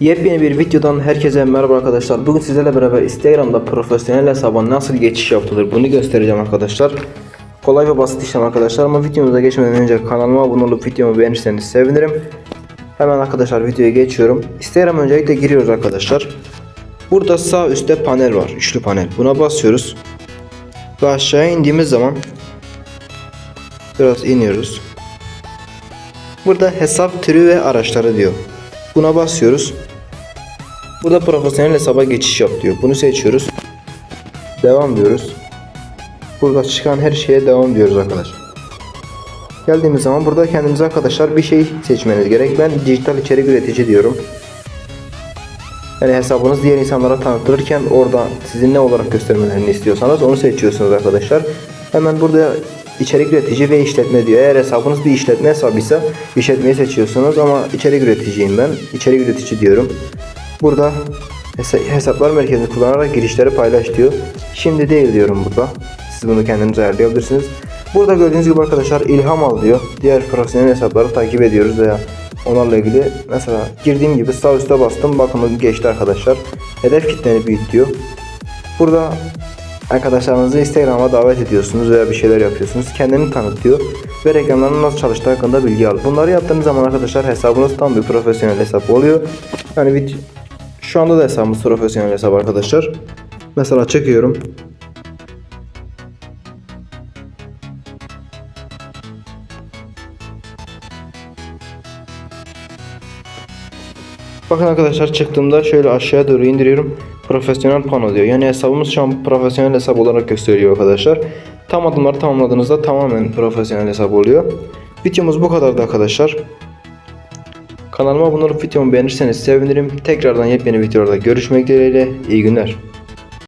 Yepyeni bir videodan herkese merhaba arkadaşlar. Bugün sizlerle beraber Instagram'da profesyonel hesaba nasıl geçiş yapılır bunu göstereceğim arkadaşlar. Kolay ve basit işlem arkadaşlar ama videomuza geçmeden önce kanalıma abone olup videomu beğenirseniz sevinirim. Hemen arkadaşlar videoya geçiyorum. Instagram öncelikle giriyoruz arkadaşlar. Burada sağ üstte panel var. Üçlü panel. Buna basıyoruz. Ve aşağıya indiğimiz zaman biraz iniyoruz. Burada hesap türü ve araçları diyor. Buna basıyoruz. Burada profesyonel hesaba geçiş yap diyor. Bunu seçiyoruz. Devam diyoruz. Burada çıkan her şeye devam diyoruz arkadaşlar. Geldiğimiz zaman burada kendimize arkadaşlar bir şey seçmeniz gerek. Ben dijital içerik üretici diyorum. Yani hesabınız diğer insanlara tanıtılırken orada sizin ne olarak göstermelerini istiyorsanız onu seçiyorsunuz arkadaşlar. Hemen burada içerik üretici ve işletme diyor. Eğer hesabınız bir işletme hesabıysa işletmeyi seçiyorsunuz ama içerik üreticiyim ben. İçerik üretici diyorum. Burada hesa- hesaplar merkezini kullanarak girişleri paylaş diyor. Şimdi değil diyorum burada. Siz bunu kendiniz ayarlayabilirsiniz. Burada gördüğünüz gibi arkadaşlar ilham al diyor. Diğer profesyonel hesapları takip ediyoruz veya onlarla ilgili mesela girdiğim gibi sağ üstte bastım bakın geçti arkadaşlar. Hedef kitleni büyüt diyor. Burada arkadaşlarınızı Instagram'a davet ediyorsunuz veya bir şeyler yapıyorsunuz. Kendini tanıtıyor ve reklamların nasıl çalıştığı hakkında bilgi al. Bunları yaptığınız zaman arkadaşlar hesabınız tam bir profesyonel hesap oluyor. Yani şu anda da hesabımız profesyonel hesap arkadaşlar. Mesela çekiyorum. Bakın arkadaşlar çıktığımda şöyle aşağıya doğru indiriyorum. Profesyonel pano diyor. Yani hesabımız şu an profesyonel hesap olarak gösteriyor arkadaşlar. Tam adımları tamamladığınızda tamamen profesyonel hesap oluyor. Videomuz bu kadardı arkadaşlar. Kanalıma abone olup videomu beğenirseniz sevinirim. Tekrardan yepyeni videolarda görüşmek dileğiyle. İyi günler.